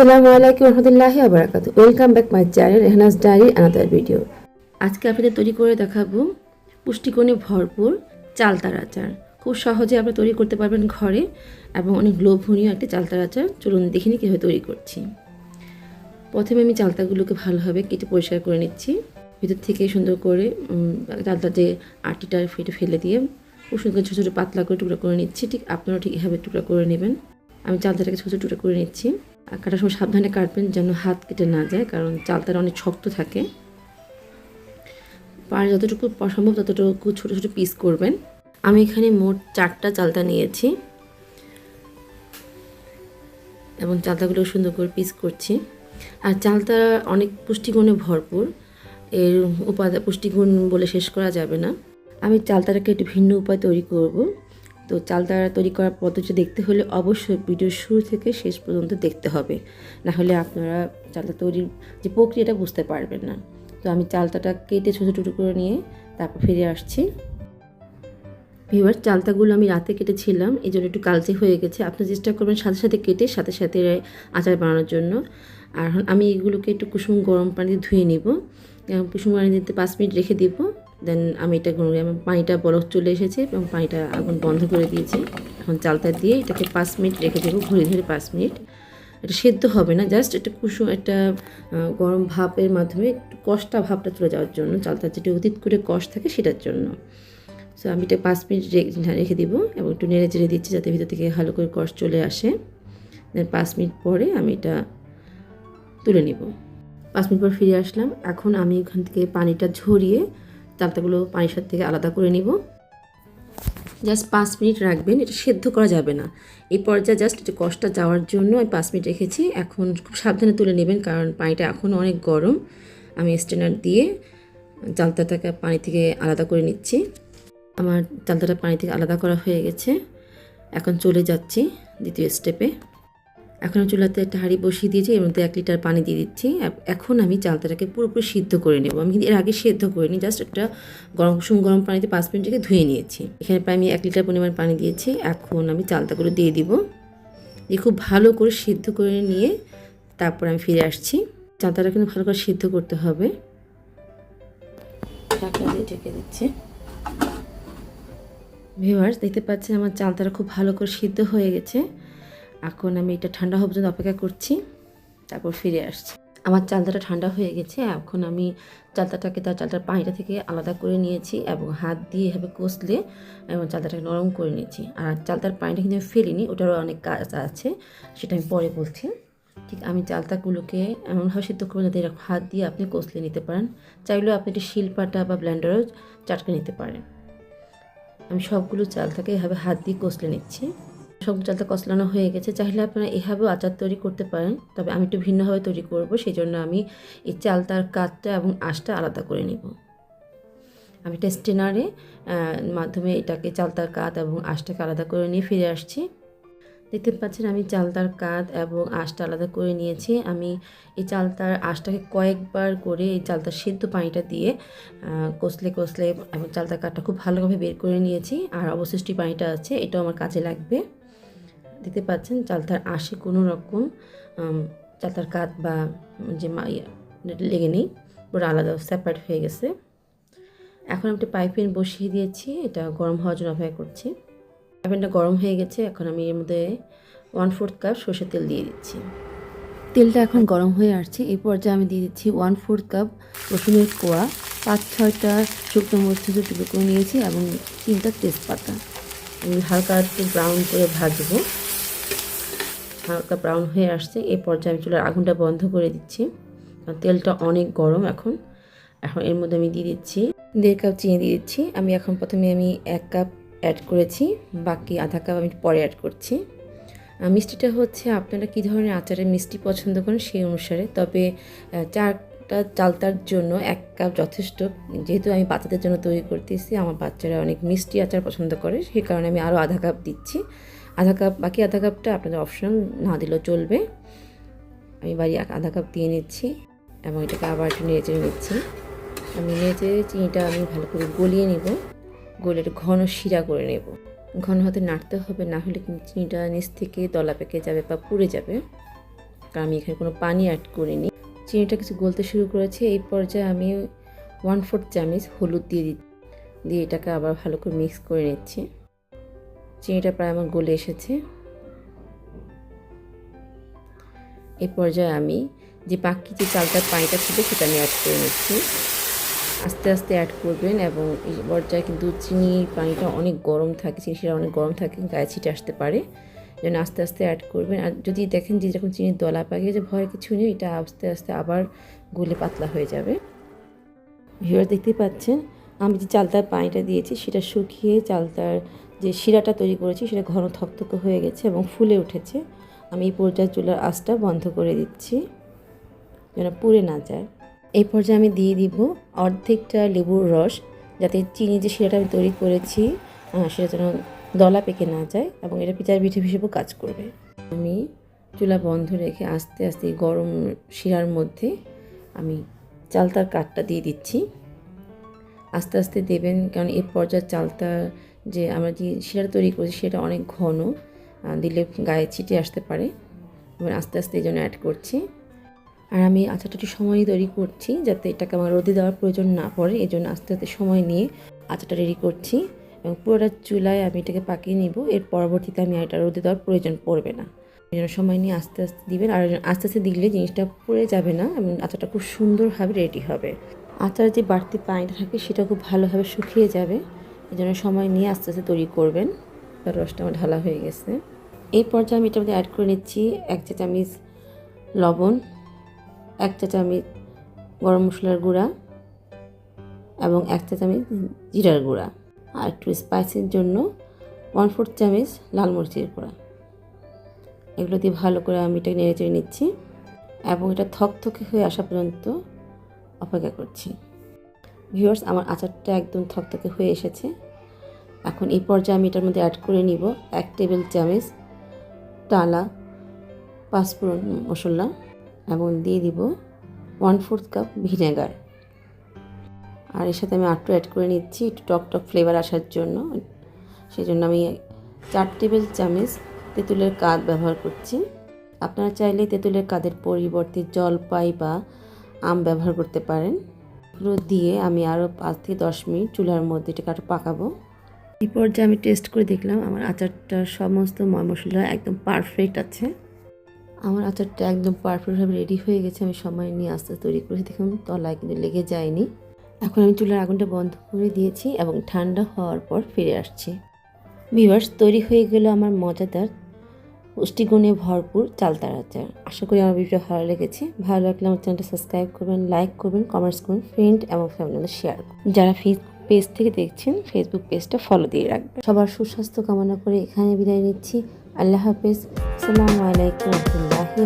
আসসালামু আলাইকুম রহমতুল্লাহি আবরাকাত welcome back my channel Rehna's diary another video আজকে আপনাদের তৈরি করে দেখাবো পুষ্টিগুণে ভরপুর চালতার আচার। খুব সহজে আপনি তৈরি করতে পারবেন ঘরে এবং অনেক লোভনীয় একটা চালতার আচার। চলুন দেখিনি কীভাবে তৈরি করছি। প্রথমে আমি চালতাগুলোকে ভালোভাবে কেটে পরিষ্কার করে নিচ্ছি। ভিতর থেকে সুন্দর করে চালতার যে আটিটা ফেটে ফেলে দিয়ে খুব সুন্দর ছোটো ছোটো পাতলা করে টুকরা করে নিচ্ছি। ঠিক আপনারাও ঠিক এভাবে টুকরা করে নেবেন। আমি চালতাটাকে ছোটো ছোটো করে নিচ্ছি। আর কাটার সময় সাবধানে কাটবেন যেন হাত কেটে না যায়, কারণ চালতাটা অনেক শক্ত থাকে। পার যতটুকু সম্ভব ততটুকু ছোটো ছোটো পিস করবেন। আমি এখানে মোট চারটা চালতা নিয়েছি। এবং চালতাগুলো সুন্দর করে পিস করছি। আর চালতা অনেক পুষ্টিগুণে ভরপুর। এর উপাদান পুষ্টিগুণ বলে শেষ করা যাবে না। আমি চালতাটাকে একটু ভিন্ন উপায় তৈরি করব। তো চালতা তৈরি করার পদ্ধতি দেখতে হলে অবশ্যই ভিডিওর শুরু থেকে শেষ পর্যন্ত দেখতে হবে। না হলে আপনারা চালতা তৈরির যে প্রক্রিয়াটা বুঝতে পারবেন না। তো আমি চালতাটা কেটে ছোটো ছোটো করে নিয়ে তারপর ফিরে আসছি। ভিউয়ার চালতাগুলো আমি রাতে কেটেছিলাম এই জন্য একটু কালচে হয়ে গেছে। আপনি চেষ্টা করবেন সাথে সাথে কেটে, সাথে সাথে আচার বানানোর জন্য। আর আমি এগুলোকে একটু কুসুম গরম পানিতে ধুয়ে নিব। কুসুম পানি দিতে পাঁচ মিনিট রেখে দিব। দেন আমি এটা আমার পানিটা বরফ চলে এসেছে এবং পানিটা আগুন বন্ধ করে দিয়েছি। এখন চালতা দিয়ে এটাকে পাঁচ মিনিট রেখে দেবো, ঘুরে ধরে পাঁচ মিনিট। এটা সেদ্ধ হবে না, জাস্ট একটা কুসুম একটা গরম ভাপের মাধ্যমে একটু কষ্টা ভাবটা চলে যাওয়ার জন্য চালতার যেটা অতীত করে কষ থাকে সেটার জন্য। সো আমি এটা পাঁচ মিনিট রেখে দিব এবং একটু নেড়ে চেড়ে দিচ্ছি যাতে ভিতর থেকে ভালো করে কষ চলে আসে। দেন পাঁচ মিনিট পরে আমি এটা তুলে নিব। পাঁচ মিনিট পর ফিরে আসলাম। এখন আমি ওখান থেকে পানিটা ঝরিয়ে চালতাগুলো পানির সাথে থেকে আলাদা করে নিব। জাস্ট পাঁচ মিনিট রাখবেন, এটা সেদ্ধ করা যাবে না। এই পর্যায়ে জাস্ট একটু কষ্টটা যাওয়ার জন্য আমি পাঁচ মিনিট রেখেছি। এখন খুব সাবধানে তুলে নেবেন, কারণ পানিটা এখনও অনেক গরম। আমি স্টেনার দিয়ে চালতাটাকে পানি থেকে আলাদা করে নিচ্ছি। আমার চালতাটা পানি থেকে আলাদা করা হয়ে গেছে। এখন চলে যাচ্ছি দ্বিতীয় স্টেপে এখন চুলাতে একটা হাঁড়ি বসিয়ে দিয়েছি এর মধ্যে এক লিটার পানি দিয়ে দিচ্ছি। এখন আমি চালতাটাকে পুরোপুরি সিদ্ধ করে নেব। আমি এর আগে সেদ্ধ করিনি, জাস্ট একটা গরম কুসুম গরম পানিতে পাঁচ মিনিট রেখে ধুয়ে নিয়েছি। এখানে প্রায় আমি এক লিটার পরিমাণ পানি দিয়েছি। এখন আমি চালতাগুলো দিয়ে দিব। দিয়ে খুব ভালো করে সিদ্ধ করে নিয়ে তারপর আমি ফিরে আসছি। চালতাটা কিন্তু ভালো করে সিদ্ধ করতে হবে। ঢেকে দিচ্ছি। ভিউয়ার্স, দেখতে পাচ্ছেন আমার চালতাটা খুব ভালো করে সিদ্ধ হয়ে গেছে। এখন আমি এটা ঠান্ডা হওয়া পর্যন্ত অপেক্ষা করছি, তারপর ফিরে আসছি। আমার চালতাটা ঠান্ডা হয়ে গেছে, এখন আমি চালতাটাকে তার চালতার পানিটা থেকে আলাদা করে নিয়েছি এবং হাত দিয়ে এভাবে কষলে এবং চালতাটাকে নরম করে নিয়েছি। আর চালতার পানিটা কিন্তু আমি ফেলিনি, ওটারও অনেক কাজ আছে, সেটা আমি পরে বলছি। ঠিক আমি চালতাগুলোকে এমনভাবে সিদ্ধ করব যাতে এরকম হাত দিয়ে আপনি কষলে নিতে পারেন। চাইলেও আপনি একটি শিলপাটা বা ব্লেন্ডারও চাটকে নিতে পারেন। আমি সবগুলো চালটাকে এভাবে হাত দিয়ে কষলে নিচ্ছি। সবগুলো চালটা কষলানো হয়ে গেছে। চাইলে আপনারা এভাবেও আচার তৈরি করতে পারেন, তবে আমি একটু ভিন্নভাবে তৈরি করব সেই জন্য আমি এই চালতার কাঠটা এবং আঁশটা আলাদা করে নেব। আমি একটা স্টেনারে মাধ্যমে এটাকে চালতার কাত এবং আঁশটাকে আলাদা করে নিয়ে ফিরে আসছি। দেখতে পাচ্ছেন আমি চালতার কাত এবং আঁশটা আলাদা করে নিয়েছি। আমি এই চালতার আঁশটাকে কয়েকবার করে এই চালতার সিদ্ধ পানিটা দিয়ে কষলে কষলে এবং চালতার কাঠটা খুব ভালোভাবে বের করে নিয়েছি। আর অবশিষ্ট পানিটা আছে, এটাও আমার কাজে লাগবে। দেখতে পাচ্ছেন চালতার আঁশে কোনো রকম চালতার কাত বা যে ইয়ে, লেগে নেই পুরো আলাদা সেপারেট হয়ে গেছে। এখন আমি একটা পাইপেন বসিয়ে দিয়েছি এটা গরম হওয়ার জন্য অপেক্ষা করছি। প্যানটা গরম হয়ে গেছে এখন আমি এর মধ্যে ওয়ান ফোর্থ কাপ সর্ষের তেল দিয়ে দিচ্ছি। তেলটা এখন গরম হয়ে আসছে এই পর্যায়ে আমি দিয়ে দিচ্ছি ওয়ান ফোর্থ কাপ রসুনের কোয়া পাঁচ ছয়টা শুকনো মরিচ টুকরো করে নিয়েছি এবং তিনটা তেজপাতা। হালকা একটু ব্রাউন করে ভাজবো। হালকা ব্রাউন হয়ে আসছে, এই পর্যায়ে আমি চুলার আগুনটা বন্ধ করে দিচ্ছি। তেলটা অনেক গরম এখন। এখন এর মধ্যে আমি দিয়ে দিচ্ছি দেড় কাপ চিনি দিয়ে দিচ্ছি। আমি এখন প্রথমে আমি এক কাপ অ্যাড করেছি, বাকি আধা কাপ আমি পরে অ্যাড করছি। মিষ্টিটা হচ্ছে আপনারা কী ধরনের আচারের মিষ্টি পছন্দ করেন সেই অনুসারে। তবে চারটা চালতার জন্য এক কাপ যথেষ্ট। যেহেতু আমি বাচ্চাদের জন্য তৈরি করতেছি, আমার বাচ্চারা অনেক মিষ্টি আচার পছন্দ করে, সেই কারণে আমি আরও আধা কাপ দিচ্ছি। আধা কাপ, বাকি আধা কাপটা আপনাদের অপশনাল না দিলেও চলবে। আমি বাড়ি আধা কাপ দিয়ে নিচ্ছি এবং এটাকে আবার একটু নেড়ে নিচ্ছি। আমি নেড়ে চিনিটা আমি ভালো করে গলিয়ে নেব, গলে ঘন শিরা করে নেব। ঘন হাতে নাড়তে হবে, না হলে কিন্তু চিনিটা নিচ থেকে দলা পেকে যাবে বা পুড়ে যাবে। কারণ আমি এখানে কোনো পানি অ্যাড করিনি। চিনিটা কিছু গলতে শুরু করেছে, এই পর্যায়ে আমি ওয়ান ফোর্থ চামচ হলুদ দিয়ে দিয়ে এটাকে আবার ভালো করে মিক্স করে নিচ্ছি। চিনিটা প্রায় আমার গলে এসেছে। এই পর্যায়ে আমি যে বাকি যে চালটার পানিটা ছিল সেটা আমি অ্যাড করে নিচ্ছি। আস্তে আস্তে অ্যাড করবেন এবং এই পর্যায়ে কিন্তু চিনির পানিটা অনেক গরম থাকে, চিনি সেটা অনেক গরম থাকে গায়ে ছিটে আসতে পারে। যেন আস্তে আস্তে অ্যাড করবেন। আর যদি দেখেন যে যখন চিনির দলা পাকে যে ভয়ের কিছু নেই, এটা আস্তে আস্তে আবার গলে পাতলা হয়ে যাবে। ভিউয়ার দেখতেই পাচ্ছেন, আমি যে চালতার পানিটা দিয়েছি সেটা শুকিয়ে চালতার যে শিরাটা তৈরি করেছি সেটা ঘন থকথকে হয়ে গেছে এবং ফুলে উঠেছে। আমি এই পর্যায়ে চুলার আঁচটা বন্ধ করে দিচ্ছি, যেন পুড়ে না যায়। এই পর্যায়ে আমি দিয়ে দিব অর্ধেকটা লেবুর রস, যাতে চিনি যে শিরাটা আমি তৈরি করেছি সেটা যেন দলা পেকে না যায় এবং এটা পিঠার পিঠে হিসেবেও কাজ করবে। আমি চুলা বন্ধ রেখে আস্তে আস্তে গরম শিরার মধ্যে আমি চালতার কাঠটা দিয়ে দিচ্ছি। আস্তে আস্তে দেবেন, কারণ এই পর্যায়ে চালতা যে আমরা যে শিরাটা তৈরি করেছি সেটা অনেক ঘন দিলে গায়ে ছিটে আসতে পারে। এবার আস্তে আস্তে এই জন্য অ্যাড করছি। আর আমি আচারটা একটু সময় তৈরি করছি যাতে এটাকে আমার রোদে দেওয়ার প্রয়োজন না পড়ে, এই জন্য আস্তে আস্তে সময় নিয়ে আচারটা রেডি করছি। এবং পুরোটা চুলায় আমি এটাকে পাকিয়ে নিব, এর পরবর্তীতে আমি এটা রোদে দেওয়ার প্রয়োজন পড়বে না। এই জন্য সময় নিয়ে আস্তে আস্তে দিবেন, আর আস্তে আস্তে দিলে জিনিসটা পড়ে যাবে না এবং আচারটা খুব সুন্দরভাবে রেডি হবে। আচারের যে বাড়তি পানিটা থাকে সেটা খুব ভালোভাবে শুকিয়ে যাবে। এই জন্য সময় নিয়ে আস্তে আস্তে তৈরি করবেন। রসটা আমার ঢালা হয়ে গেছে। এই পর্যায়ে আমি এটার মধ্যে অ্যাড করে নিচ্ছি, এক চা চামচ লবণ, এক চা চামচ গরম মশলার গুঁড়া এবং এক চা চামচ জিরার গুঁড়া আর একটু স্পাইসির জন্য ওয়ান ফোর্থ চামচ লাল মরিচের গুঁড়া। এগুলো দিয়ে ভালো করে আমি এটা নেড়ে চেড়ে নিচ্ছি এবং এটা থকথকে হয়ে আসা পর্যন্ত অপেক্ষা করছি। ভিউয়ার্স আমার আচারটা একদম থকথকে হয়ে এসেছে। এখন এই পর্যায়ে আমি এটার মধ্যে অ্যাড করে নিব এক টেবিল চামচ টালা পাঁচফোড়ন মশলা এবং দিয়ে দিব ওয়ান ফোর্থ কাপ ভিনেগার আর এর সাথে আমি আটটু অ্যাড করে নিচ্ছি একটু টক টক ফ্লেভার আসার জন্য। সেই জন্য আমি চার টেবিল চামচ তেঁতুলের কাদ ব্যবহার করছি। আপনারা চাইলে তেঁতুলের কাদের পরিবর্তে জলপাই বা আম ব্যবহার করতে পারেন। এগুলো দিয়ে আমি আরও পাঁচ থেকে দশ মিনিট চুলার মধ্যে এটাকে আরও পাকাবো। এই পর্যায়ে আমি টেস্ট করে দেখলাম আমার আচারটা সমস্ত ময় মশলা একদম পারফেক্ট আছে। আমার আচারটা একদম পারফেক্টভাবে রেডি হয়ে গেছে আমি সময় নিয়ে আস্তে আস্তে তৈরি করেছি। দেখুন তলায় কিন্তু লেগে যায়নি। এখন আমি চুলার আগুনটা বন্ধ করে দিয়েছি এবং ঠান্ডা হওয়ার পর ফিরে আসছি। ভিভার্স তৈরি হয়ে গেল আমার মজাদার পুষ্টিগুণে ভরপুর চালতার আচার। আশা করি আমার ভিডিও ভালো লেগেছে। ভালো লাগলে আমার চ্যানেলটা সাবস্ক্রাইব করবেন, লাইক করবেন কমেন্টস করবেন ফ্রেন্ড এবং ফ্যামিলি শেয়ার করুন। যারা ফেসবুক পেজ থেকে দেখছেন ফেসবুক পেজটা ফলো দিয়ে রাখবেন। সবার সুস্বাস্থ্য কামনা করে এখানে বিদায় নিচ্ছি। আল্লাহ হাফেজ। আসসালামু আলাইকুম রহমতুল্লাহি